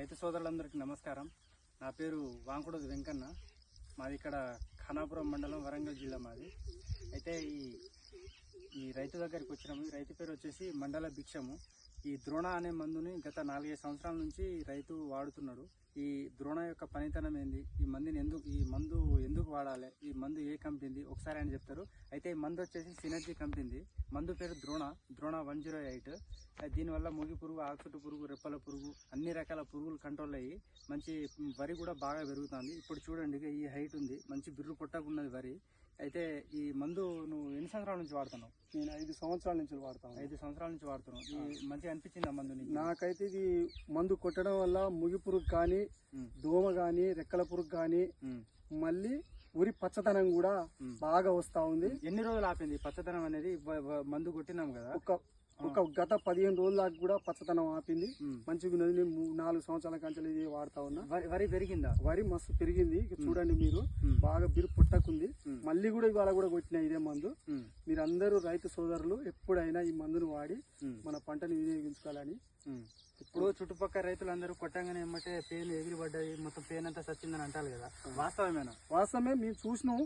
రైతు సోదరులందరికీ నమస్కారం. నా పేరు వాంకుడోజు వెంకన్న. మాది ఇక్కడ ఖానాపురం మండలం వరంగల్ జిల్లా మాది. అయితే ఈ ఈ రైతు దగ్గరికి వచ్చినాము. రైతు పేరు వచ్చేసి మండల భిక్షము. ఈ ద్రోణ అనే మందుని గత నాలుగైదు సంవత్సరాల నుంచి రైతు వాడుతున్నాడు. ఈ ద్రోణ యొక్క పనితనం ఏంది? ఈ మందుని ఎందుకు ఈ మందు ఎందుకు వాడాలి? ఈ మందు ఏ కంపెనీది? ఒకసారి ఆయన చెప్తారు. అయితే ఈ మందు వచ్చేసి సినర్జీ కంపెనీది. మందు పేరు Drona. Drona one zero eight. దీనివల్ల ముగి పురుగు ఆకుచుట్టు పురుగు రెప్పల పురుగు అన్ని రకాల పురుగులు కంట్రోల్ అయ్యి మంచి వరి కూడా బాగా పెరుగుతుంది. ఇప్పుడు చూడండి ఈ హైట్ ఉంది. మంచి బిర్రు పొట్టకున్నది వరి. అయితే ఈ మందు నువ్వు ఎన్ని సంవత్సరాల నుంచి వాడుతున్నావు? నేను ఐదు సంవత్సరాల నుంచి వాడతాను. ఐదు సంవత్సరాల నుంచి వాడుతున్నావు. ఈ మంచిగా అనిపించింది ఆ మందు నీకు? నాకైతే ఇది మందు కొట్టడం వల్ల ముగి పురుగు కానీ దోమ కానీ రెక్కల పురుగు ఉమ్, మళ్ళీ ఉరి పచ్చదనం కూడా. బాగా వస్తా ఉంది. ఎన్ని రోజులు ఆపింది? పచ్చదనం అనేది మందు కొట్టినాం కదా. ఒక ఒక గత పదిహేను రోజుల దాకా కూడా పచ్చదనం ఆపింది. మంచిగా ఉన్నది. నేను నాలుగు సంవత్సరాల కంచెలు ఇది వాడుతా ఉన్నా. వరి పెరిగిందా? వరి మస్తు పెరిగింది. చూడండి మీరు. బాగా బిరు పుట్టకుంది. మళ్ళీ కూడా ఇవాళ కూడా కొట్టిన ఇదే మందు. మీరందరూ రైతు సోదరులు ఎప్పుడైనా ఈ మందును వాడి మన పంటని వినియోగించుకోవాలని. ఇప్పుడు చుట్టుపక్కల రైతులందరూ కొట్టంగానే ఏమంటే పేను ఎగిరి పడ్డది మొత్తం పేను అంతా సచ్చిందని అంటారు కదా. వాస్తవమేనా? వాస్తవమే మేము చూసినాం.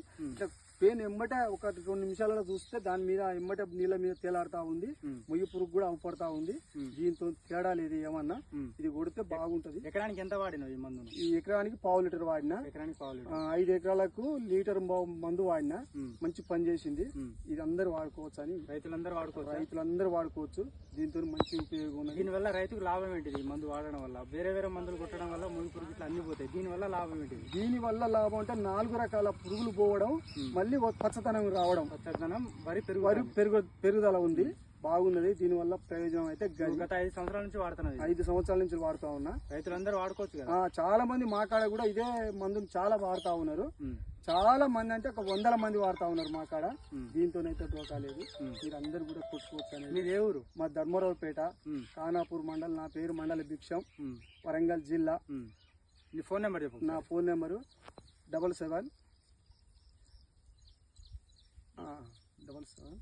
పెయిన్ ఎమ్మటే ఒక రెండు నిమిషాలలో చూస్తే దాని మీద ఎమ్మటే నీళ్ళ మీద తేలాడుతా ఉంది. ముయ్యి పురుగు కూడా అవపడతా ఉంది. దీంతో తేడా లేదు ఏమన్నా. ఇది కొడితే బాగుంటది. ఎకరానికి ఎంత వాడినావు ఈ మందును? ఈ ఎకరానికి పావు లీటర్ వాడినా. ఎకరానికి పావు లీటర్. ఐదు ఎకరాలకు లీటర్ మందు వాడినా. మంచి పని చేసింది. ఇది అందరు వాడుకోవచ్చు అని. రైతులందరూ వాడుకోవచ్చు? రైతులందరూ వాడుకోవచ్చు. దీంతో మంచి ఉపయోగం ఉన్నది. దీనివల్ల రైతుకు లాభం ఏంటిది ఈ మందు వాడడం వల్ల? వేరే వేరే మందులు కొట్టడం వల్ల ముగి పురుగు ఇట్లా అన్ని పోతాయి. దీనివల్ల లాభం ఏంటిది? దీని వల్ల లాభం అంటే నాలుగు రకాల పురుగులు పోవడం. మళ్ళీ పచ్చదనం రావడం. పచ్చదనం వరి పెరుగు వరి పెరుగు పెరుగుదల ఉంది. బాగున్నది. దీని వల్ల ప్రయోజనం అయితే. గత ఐదు సంవత్సరాల నుంచి వాడుతున్నది. ఐదు సంవత్సరాల నుంచి వాడుతా ఉన్నా. రైతులందరూ వాడుకోవచ్చు కదా? చాలా మంది మా కాడ కూడా ఇదే మందుని చాలా వాడుతా ఉన్నారు. చాలా మంది అంటే ఒక వందల మంది వాడుతా ఉన్నారు మా కాడ. దీంతోనైతే డోకా లేదు. ఉమ్. మీరు అందరు కూడా కొట్టుకోవచ్చు అనేది మీది ఏ ఊరు? మా ధర్మరావుపేట ఉమ్, ఖానాపూర్ మండల్. నా పేరు మండల భిక్షం. వరంగల్ జిల్లా. నీ ఫోన్ నెంబర్ నా phone number double seven double seven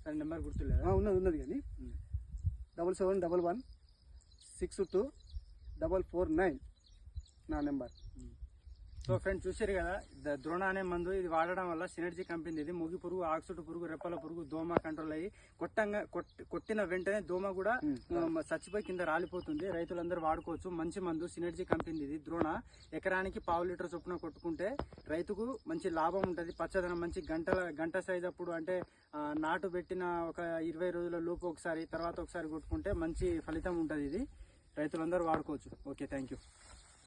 సరే నెంబర్ గుర్తులేదా? ఉన్నది ఉన్నది కానీ. Double seven double one six two double four nine నా నెంబర్. సో ఫ్రెండ్ చూసారు కదా ద్రోణ అనే మందు ఇది వాడడం వల్ల సినర్జీ కంపెనీ ఇది ముగి పురుగు ఆక్సుడు పురుగు రెప్పల పురుగు దోమ కంట్రోల్ అయ్యి కొట్టంగా కొట్- కొట్టిన వెంటనే దోమ కూడా చచ్చిపోయి కింద రాలిపోతుంది. రైతులందరూ వాడుకోవచ్చు. మంచి మందు సినర్జీ కంపెనీ ఇది ద్రోణ. ఎకరానికి పావు లీటర్ చొప్పున కొట్టుకుంటే రైతుకు మంచి లాభం ఉంటుంది. పచ్చదనం మంచి గంటల గంట సైజ్ అప్పుడు అంటే నాటు పెట్టిన ఒక ఇరవై రోజుల లోపు ఒకసారి తర్వాత ఒకసారి కొట్టుకుంటే మంచి ఫలితం ఉంటుంది ఇది. రైతులందరూ వాడుకోవచ్చు. Okay thank you